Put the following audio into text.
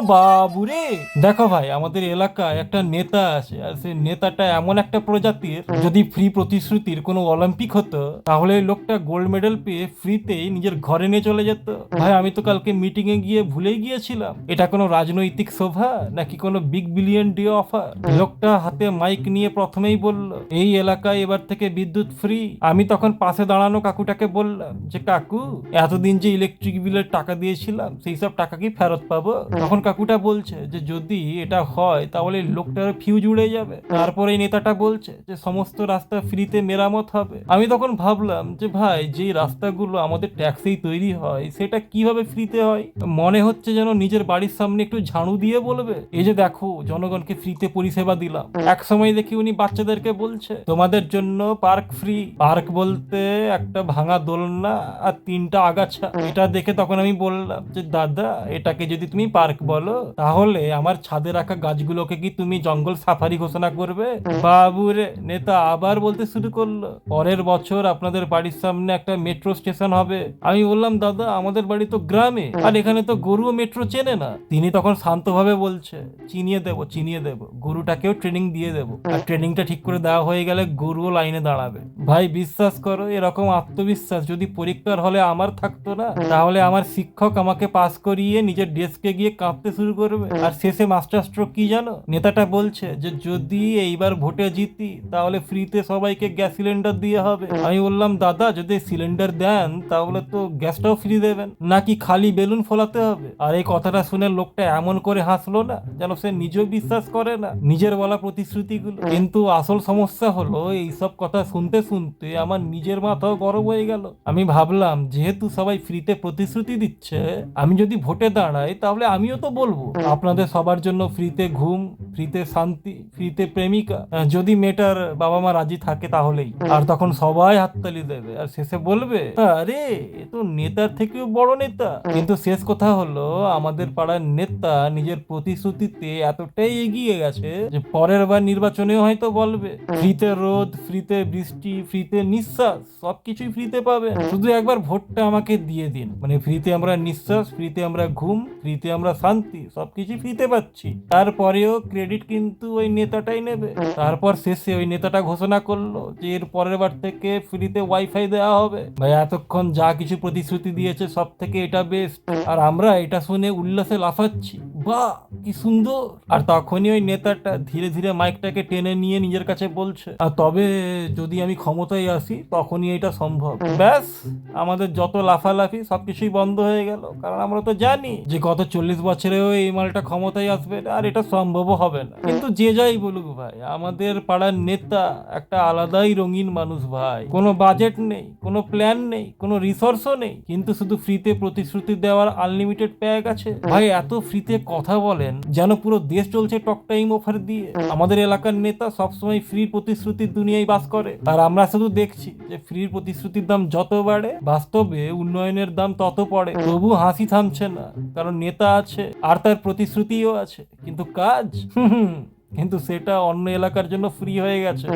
বাবুরে। দেখো ভাই, আমাদের এলাকায় একটা নেতা আছে, আর সেই নেতাটা এমন একটা প্রজাতির, যদি ফ্রি প্রতিশ্রুতির কোনো অলিম্পিক হতো, তাহলে লোকটা গোল্ড মেডেল পেয়ে ফ্রিতেই নিজের ঘরে নিয়ে চলে যেত। ভাই, আমি তো কালকে মিটিং এ গিয়ে ভুলেই গিয়েছিলাম। এটা কোনো রাজনৈতিক সভা, নাকি কোনো বিগ বিলিয়ন ডে অফার লোকটা হাতে মাইক নিয়ে প্রথমেই বলল, এই এলাকায় এবার থেকে বিদ্যুৎ ফ্রি আমি তখন পাশে দাঁড়ানো কাকুটাকে বললাম, যে কাকু, এতদিন যে ইলেকট্রিক বিলের টাকা দিয়েছিলাম, সেই সব টাকা কি ফেরত পাবো? তখন কাকুটা বলছে যে যদি এটা হয় তাহলে লোকটার ফিউজ উড়ে যাবে। তারপরে এই নেতাটা বলছে যে সমস্ত রাস্তা ফ্রিতে মেরামত হবে। আমি তখন ভাবলাম যে ভাই যে রাস্তাগুলো আমাদের ট্যাক্সেই তৈরি হয় সেটা কীভাবে ফ্রিতে হয়? মনে হচ্ছে যেন নিজের বাড়ির সামনে একটু ঝাড়ু দিয়ে বলবে এই যে দেখো জনগণকে ফ্রিতে পরিষেবা দিলাম। এক সময় দেখি উনি বাচ্চাদেরকে বলছে তোমাদের জন্য পার্ক ফ্রি পার্ক বলতে একটা ভাঙা দোলনা আর তিনটা আগাছা। এটা দেখে তখন আমি বললাম যে দাদা এটাকে যদি তুমি পার্ক বলো? তাহলে আমার ছাদে রাখা গাছগুলোকে কি তুমি জঙ্গল সাফারি ঘোষণা করবে? বাবুরে, নেতা আবার বলতে শুরু করল। পরের বছর আপনাদের বাড়ির সামনে একটা মেট্রো স্টেশন হবে। আমি বললাম, দাদা, আমাদের বাড়ি তো গ্রামে, আর এখানে তো গরু মেট্রো চেনে না। তিনি তখন শান্তভাবে বলছে, চিনিয়ে দেব চিনিয়ে দেব, গরুটাকেও ট্রেনিং দিয়ে দেব। আর ট্রেনিংটা ঠিক করে দেওয়া হয়ে গেলে গরুও লাইনে দাঁড়াবে। ভাই, বিশ্বাস করো, এরকম আত্মবিশ্বাস যদি পরীক্ষার হলে আমার থাকতো না, তাহলে আমার শিক্ষক আমাকে পাস করিয়ে নিজের ডেস্কে গিয়ে কাঁদতে শুরু করবে। আর শেষে মাস্টার স্ট্রোক কি জানো? নেতাটা বলছে যে, যদি এইবার ভোটে জিতি, তাহলে ফ্রিতে সবাইকে গ্যাস সিলিন্ডার দিয়ে হবে। আমি বললাম, দাদা, যদি সিলিন্ডার দেন, তাহলে তো গ্যাসটাও ফ্রি দেবেন। নাকি খালি বেলুন ফোলাতে হবে? আর এই কথাটা শুনে লোকটা এমন করে হাসলো না, যেন সে নিজেও বিশ্বাস করে না নিজের বলা প্রতিশ্রুতিগুলো। কিন্তু আসল সমস্যা হলো, এইসব কথা শুনতে শুনতে আমার নিজের মাথাও গরম হয়ে গেল। আমি ভাবলাম, যেহেতু সবাই ফ্রিতে প্রতিশ্রুতি দিচ্ছে, আমি যদি ভোটে দাঁড়াই, তাহলে আমিও তো বলব। আপনাদের সবার জন্য ফ্রিতে ঘুম ফ্রিতে শান্তি ফ্রিতে প্রেমিকা যদি মেয়েটার বাবা মা রাজি থাকে তাহলেই। আর তখন সবাই হাততালি দেবে। আর শেষে বলবে আরে এ তো নেতার থেকেও বড় নেতা। কিন্তু শেষ কথা হলো আমাদের পাড়ার নেতা নিজের প্রতিশ্রুতিতে এতটাই এগিয়ে গেছে যে পরের বার নির্বাচনেও হয়তো বলবে ফ্রিতে রোদ ফ্রিতে বৃষ্টি ফ্রিতে নিঃশ্বাস সবকিছুই ফ্রিতে পাবে। শুধু একবার ভোটটা আমাকে দিয়ে দিন। মানে ফ্রিতে আমরা নিঃশ্বাস ফ্রিতে আমরা ঘুম ফ্রিতে আমরা শান্তি, সবকিছু ফ্রিতে পাচ্ছি তারপরেও ক্রেডিট কিন্তু ওই নেতাটাই নেবে। তারপর শেষে ওই নেতাটা ঘোষণা করল যে এর পরের বার থেকে ফ্রিতে ওয়াইফাই দেওয়া হবে। ভাই, এতক্ষণ যা কিছু প্রতিশ্রুতি দিয়েছে সব থেকে এটা বেস্ট আর আমরা এটা শুনে উল্লাসে লাফাচ্ছি। বাহ! কি সুন্দর? আর তখনই ওই নেতাটা ধীরে ধীরে মাইকটাকে টেনে নিয়ে নিজের কাছে বলছে আর তবে যদি আমি ক্ষমতায় আসি তখনই এটা সম্ভব। ব্যাস আমাদের যত লাফালাফি সবকিছুই বন্ধ হয়ে গেল। কারণ আমরা তো জানি যে গত চল্লিশ বছরেও এই মালটা ক্ষমতায় আসবে আর এটা সম্ভবও হবে না। কিন্তু যে যাই বলুক ভাই আমাদের পাড়ার নেতা একটা আলাদাই রঙিন মানুষ ভাই। কোনো বাজেট নেই কোনো প্ল্যান নেই কোনো রিসোর্সও নেই। কিন্তু শুধু ফ্রিতে প্রতিশ্রুতি দেওয়ার আনলিমিটেড প্যাক আছে। ভাই এত ফ্রিতে কথা বলেন, যেন পুরো দেশ চলছে টক টাইম অফার দিয়ে। আমাদের এলাকার নেতা সবসময় ফ্রি প্রতিশ্রুতির দুনিয়ায় বাস করে। আর আমরা শুধু দেখছি যে ফ্রির প্রতিশ্রুতির দাম যত বাড়ে, বাস্তবে উন্নয়নের দাম তত পড়ে। তবু হাসি থামছে না, কারণ নেতা আছে, আর তার প্রতিশ্রুতিও আছে। কিন্তু কাজ? কিন্তু সেটা অন্য এলাকার জন্য ফ্রি হয়ে গেছে।